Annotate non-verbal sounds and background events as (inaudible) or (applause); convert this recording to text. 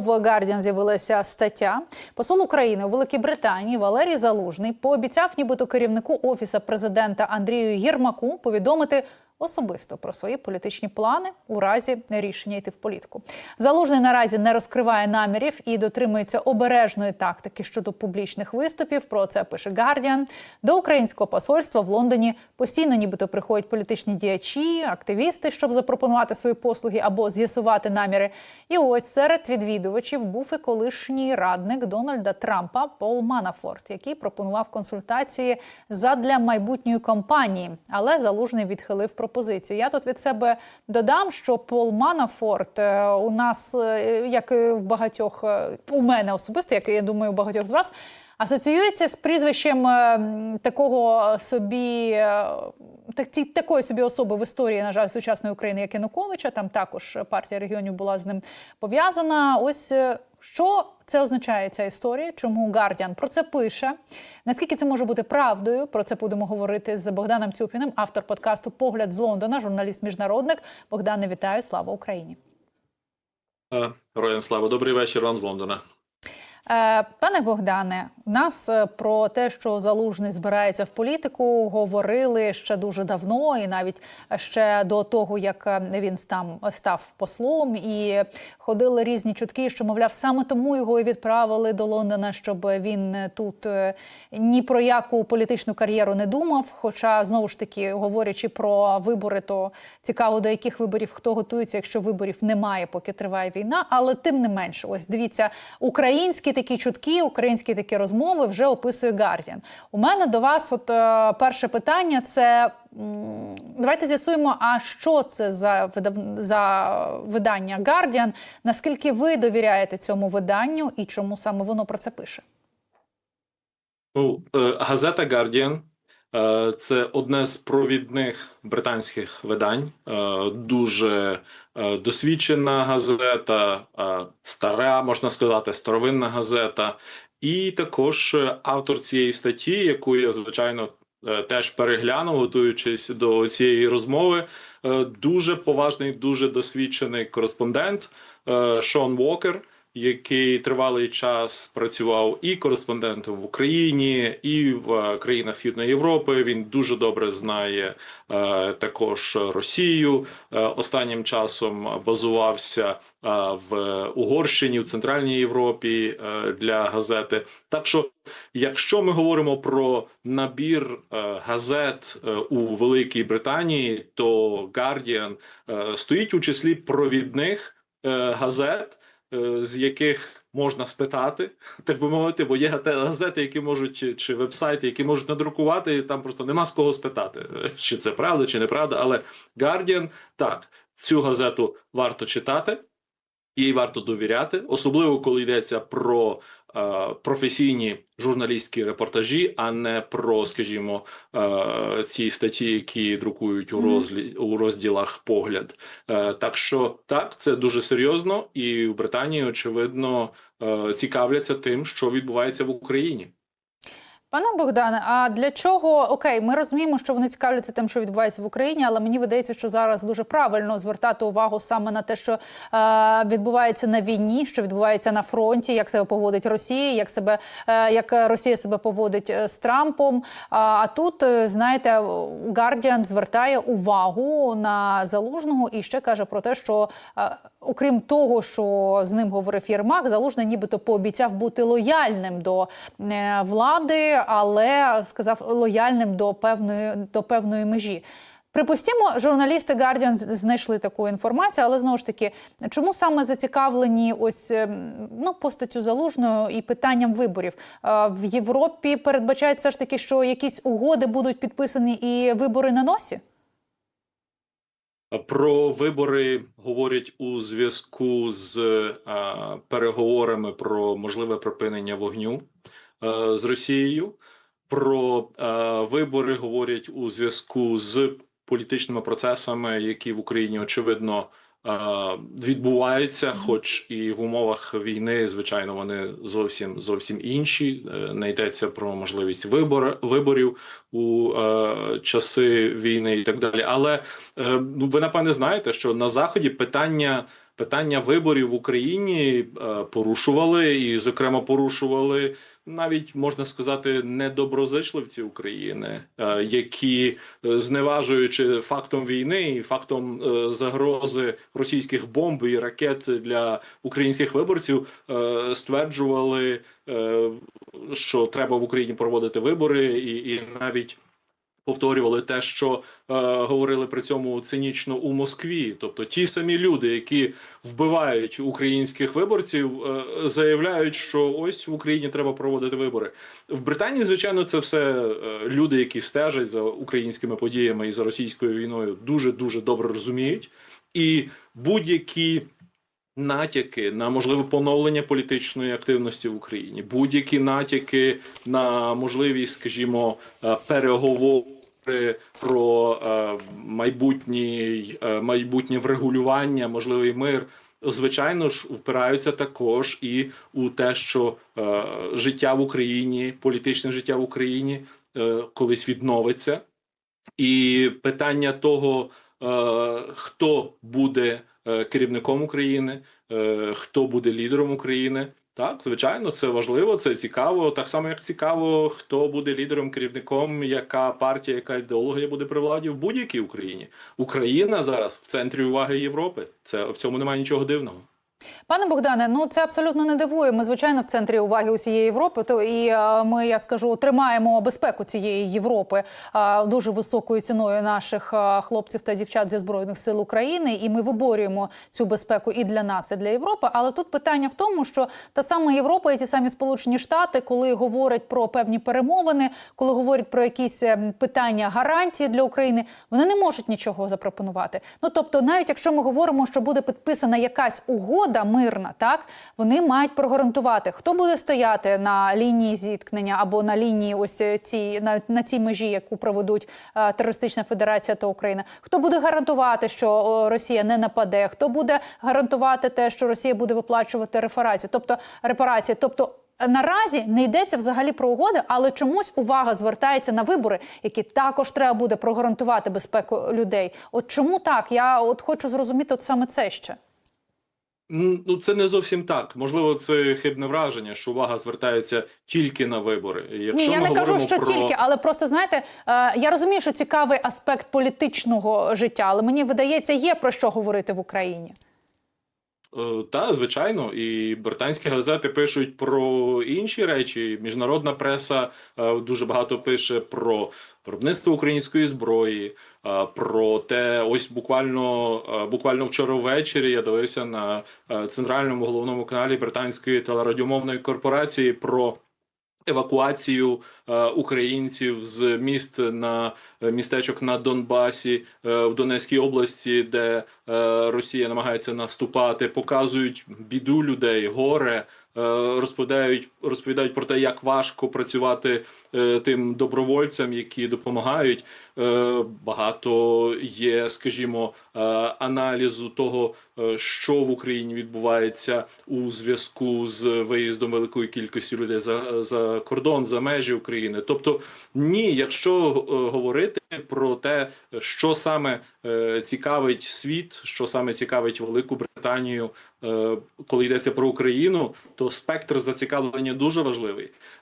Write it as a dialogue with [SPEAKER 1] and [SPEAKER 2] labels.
[SPEAKER 1] в Guardian з'явилася стаття. Посол України у Великій Британії Валерій Залужний пообіцяв, нібито керівнику офіса президента Андрію Єрмаку повідомити. Особисто про свої політичні плани у разі рішення йти в політику. Залужний наразі не розкриває намірів і дотримується обережної тактики щодо публічних виступів. Про це пише Guardian. До українського посольства в Лондоні постійно, нібито приходять політичні діячі, активісти, щоб запропонувати свої послуги або з'ясувати наміри. І ось серед відвідувачів був і колишній радник Дональда Трампа Пол Манафорт, який пропонував консультації задля майбутньої кампанії, але залужний відхилив пропозицію. Я тут від себе додам, що Пол Манафорт е, у нас, е, як і в багатьох, е, у мене особисто, як я думаю, у багатьох з вас. Асоціюється з прізвищем такого собі так, ті- такої собі особи в історії, на жаль, сучасної України, як Януковича. Там також партія регіонів була з ним пов'язана. Ось що це означає ця історія? Чому Гардіан про це пише? Наскільки це може бути правдою? Про це будемо говорити з Богданом Цюпіним, автор подкасту Погляд з Лондона, журналіст міжнародник. Богдане, вітаю! Слава Україні!
[SPEAKER 2] Е, Героям слава, добрий вечір вам з Лондона.
[SPEAKER 1] Е, Пане Богдане, нас е, про те, що залужний збирається в політику, говорили ще дуже давно, і навіть ще до того, як е, він там став послом, і ходили різні чутки, що мовляв, саме тому його і відправили до Лондона, щоб він тут ні про яку політичну кар'єру не думав. Хоча знову ж таки, говорячи про вибори, то цікаво, до яких виборів хто готується, якщо виборів немає, поки триває війна. Але тим не менше, ось дивіться, українські такі чутки, українські такі розмови вже описує Гардіан. У мене до вас, от е, перше питання, це давайте з'ясуємо, а що це за за видання Гардіан? Наскільки ви довіряєте цьому виданню і чому саме воно про це пише?
[SPEAKER 2] Ну, е, газета е, це одне з провідних британських видань, е, дуже е, досвідчена газета, е, стара, можна сказати, старовинна газета, і також е, автор цієї статті, яку я звичайно е, теж переглянув, готуючись до цієї розмови. е, Дуже поважний, дуже досвідчений кореспондент е, Шон Уокер. Який тривалий час працював і кореспондентом в Україні, і в е, країнах Східної Європи. Він дуже добре знає е, також Росію. Е, останнім часом базувався в Угорщині, в Центральній Європі для газети. Так що, якщо ми говоримо про набір газет у Великій Британії, то Guardian стоїть у числі провідних газет з яких можна спитати, (laughs) так би мовити, бо є газети, які можуть чи- вебсайти, які можуть надрукувати, і там просто нема з кого спитати, е, чи це правда, чи неправда. Але Guardian, так, цю газету варто читати, їй варто довіряти, особливо коли йдеться про е, професійні журналістські репортажі, а не про, скажімо, е, ці статті, які друкують у розлі у розділах погляд. Е, Так що так, це дуже серйозно, і в Британії очевидно е, цікавляться тим, що відбувається в Україні.
[SPEAKER 1] Пане Богдане, а для чого окей, ми розуміємо, що вони цікавляться тим, що відбувається в Україні, але мені видається, що зараз дуже правильно звертати увагу саме на те, що е, відбувається на війні, що відбувається на фронті, як себе поводить Росія, як себе е, як Росія себе поводить е, з Трампом. А, а тут е, знаєте, Гардіан звертає увагу на залужного і ще каже про те, що е, окрім того, що з ним говорив Єрмак, залужний нібито пообіцяв бути лояльним до е, влади, але сказав лояльним до певної до певної межі. Припустімо, журналісти Guardian знайшли таку інформацію, але знову ж таки, чому саме зацікавлені ось ем, ну постаттю залужною і питанням виборів Е, в Європі? Передбачають все ж таки, що якісь угоди будуть підписані і вибори на носі?
[SPEAKER 2] Про вибори говорять у зв'язку з а, переговорами про можливе припинення вогню а, з Росією. Про а, вибори говорять у зв'язку з політичними процесами, які в Україні очевидно е, відбуваються, хоч і в умовах війни, звичайно, вони зовсім зовсім інші. Е, Не йдеться про можливість вибор, виборів у е, часи війни і так далі. Але е, ну ви напевне знаєте, що на заході питання питання виборів в Україні е, порушували, і, зокрема, порушували навіть можна сказати недоброзичливці України, е, які е, зневажуючи фактом війни і фактом загрози російських бомб і ракет для українських виборців, стверджували, що треба в Україні проводити вибори, і, і навіть повторювали те, що е, говорили при цьому цинічно у Москві. Тобто ті самі люди, які вбивають українських виборців, е, заявляють, що ось в Україні треба проводити вибори. В Британії, звичайно, це все е, люди, які стежать за українськими подіями і за російською війною, дуже дуже добре розуміють. І будь-які натяки на можливе поновлення політичної активності в Україні, будь-які натяки на можливість, скажімо, е, переговори про е, е, майбутнє врегулювання, можливий мир. Звичайно ж, впираються також і у те, що е, життя в Україні, політичне життя в Україні колись відновиться, і питання того, хто буде керівником України, хто буде лідером України. Так, звичайно, це важливо, це цікаво. Так само, як цікаво, хто буде лідером, керівником, яка партія, яка ідеологія буде при владі в будь-якій Україні. Україна зараз в центрі уваги Європи. Це в цьому немає нічого дивного.
[SPEAKER 1] Пане Богдане, ну це абсолютно не дивує. Ми звичайно в центрі уваги усієї Європи. То і е, ми, я скажу, тримаємо безпеку цієї Європи е, дуже високою ціною наших е, хлопців та дівчат зі збройних сил України. І ми виборюємо цю безпеку і для нас, і для Європи. Але тут питання в тому, що та сама Європа і ті самі Сполучені Штати, коли говорять про певні перемовини, коли говорять про якісь е, питання гарантії для України, вони не можуть нічого запропонувати. Ну тобто, навіть якщо ми говоримо, що буде підписана якась угода мирна, так вони мають прогарантувати, хто буде стояти на лінії зіткнення або на лінії ось е, цій на, на цій межі, яку проведуть е, терористична федерація та Україна. Хто буде гарантувати, що Росія не нападе? Хто буде гарантувати те, що Росія буде виплачувати реферацію, тобто репарації, тобто. Наразі не йдеться взагалі про угоди, але чомусь увага звертається на вибори, які також треба буде прогарантувати безпеку людей. От чому так? Я от хочу зрозуміти от саме це ще.
[SPEAKER 2] Ну, це не зовсім так. Можливо, це хибне враження, що увага звертається тільки на вибори. Якщо
[SPEAKER 1] Ні, я
[SPEAKER 2] ми
[SPEAKER 1] не кажу, що
[SPEAKER 2] про...
[SPEAKER 1] тільки, але просто знаєте, е, я розумію, що цікавий аспект політичного життя, але мені видається, є про що говорити в Україні.
[SPEAKER 2] Е, Та, звичайно, і британські газети пишуть про інші речі. Міжнародна преса е, дуже багато пише про виробництво української зброї, е, про те, ось буквально буквально вчора ввечері я дивився на центральному головному каналі британської телерадіомовної корпорації про. Евакуацію е, українців з міст на е, містечок на Донбасі е, в Донецькій області, де Росія намагається наступати, показують біду людей, горе, розповідають, розповідають про те, як важко працювати е, тим добровольцям, які допомагають. Е, багато є, скажімо, е, аналізу того, е, що в Україні відбувається у зв'язку з виїздом великої кількості людей за, за кордон, за межі України. Тобто, ні, якщо е, говорити про те, що саме е, цікавить світ, що саме цікавить Велику Британію, е, коли йдеться про Україну, то спектр зацікавлення дуже важливий.